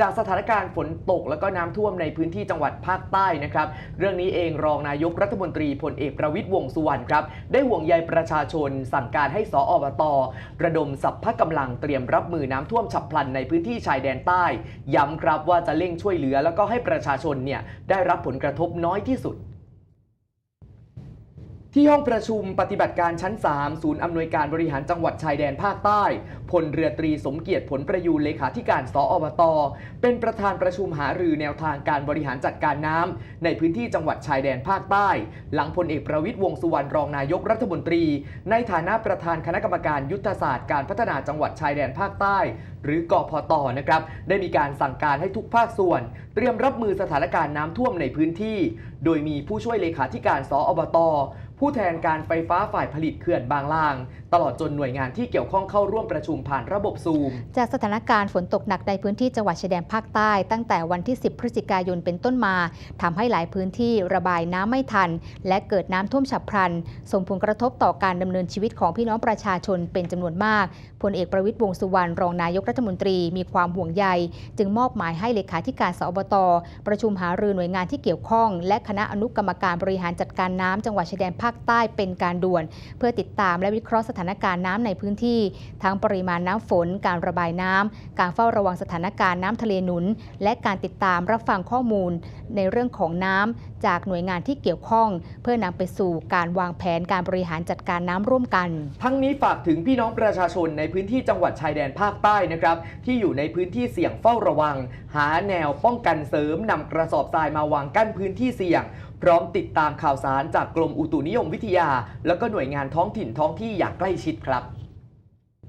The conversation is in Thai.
จากสถานการณ์ฝนตกและก็น้ำท่วมในพื้นที่จังหวัดภาคใต้นะครับ เรื่องนี้เองรองนายกรัฐมนตรีพลเอกประวิทย์วงสุวรรณครับ ได้ห่วงใยประชาชน สั่งการให้สออบตระดมสัพพะกำลังเตรียมรับมือน้ำท่วมฉับพลันในพื้นที่ชายแดนใต้ ย้ำครับว่าจะเร่งช่วยเหลือ แล้วก็ให้ประชาชนเนี่ยได้รับผลกระทบน้อยที่สุด ที่ห้องประชุมปฏิบัติการชั้น 3 ศูนย์อำนวยการบริหารจังหวัดชายแดนภาคใต้ พลเรือตรีสมเกียรติผลประยูนเลขาธิการ สออบต เป็นประธานประชุมหารือแนวทางการบริหารจัดการน้ำในพื้นที่จังหวัดชายแดนภาคใต้ หลังพลเอกประวิตยวงสุวรรณรองนายกรัฐมนตรี ในฐานะประธานคณะกรรมการยุทธศาสตร์การพัฒนาจังหวัดชายแดนภาคใต้ หรือกพตนะครับได้มีการสั่งการให้ทุกภาคส่วน เตรียมรับมือสถานการณ์น้ำท่วมในพื้นที่ โดยมีผู้ช่วยเลขาธิการสออบต ผู้แทนการไฟฟ้าฝ่ายผลิตเขื่อนบางลาง ตลอดจนหน่วยงานที่เกี่ยวข้องเข้าร่วมประชุมผ่านระบบซูม จากสถานการณ์ฝนตกหนักในพื้นที่จังหวัดชายแดนภาคใต้ ตั้งแต่วันที่ 10 พฤศจิกายนเป็นต้นมาทำให้หลายพื้นที่ระบายน้ำไม่ทัน และเกิดน้ำท่วมฉับพลัน ส่งผลกระทบต่อการดำเนินชีวิตของพี่น้องประชาชนเป็นจำนวนมากพลเอกประวิตยวงสุวรรณรองนายกรัฐมนตรีมีความห่วงใย จึงมอบหมายให้เลขาธิการสอบต ประชุมหารือหน่วยงานที่เกี่ยวข้อง และคณะอนุกรรมการบริหารจัดการน้ำจังหวัดชายแดนภาคใต้เป็นการด่วน เพื่อติดตามและวิเคราะห์สถานการณ์น้ำในพื้นที่ ทั้งปริมาณน้ำฝน การระบายน้ำการเฝ้าระวังสถานการณ์น้ำทะเลหนุน และการติดตามรับฟังข้อมูล ในเรื่องของน้ำจากหน่วยงานที่เกี่ยวข้อง เพื่อนำไปสู่การวางแผนการบริหารจัดการน้ำร่วมกัน ทั้งนี้ฝากถึงพี่น้องประชาชนในพื้นที่จังหวัดชายแดนภาคใต้นะครับที่อยู่ในพื้นที่เสี่ยงเฝ้าระวัง หาแนวป้องกันกันเสริมนำกระสอบทรายมาวางกั้นพื้นที่เสี่ยง พร้อมติดตามข่าวสารจากกรมอุตุนิยมวิทยา แล้วก็หน่วยงานท้องถิ่นท้องที่อย่างใกล้ชิดครับ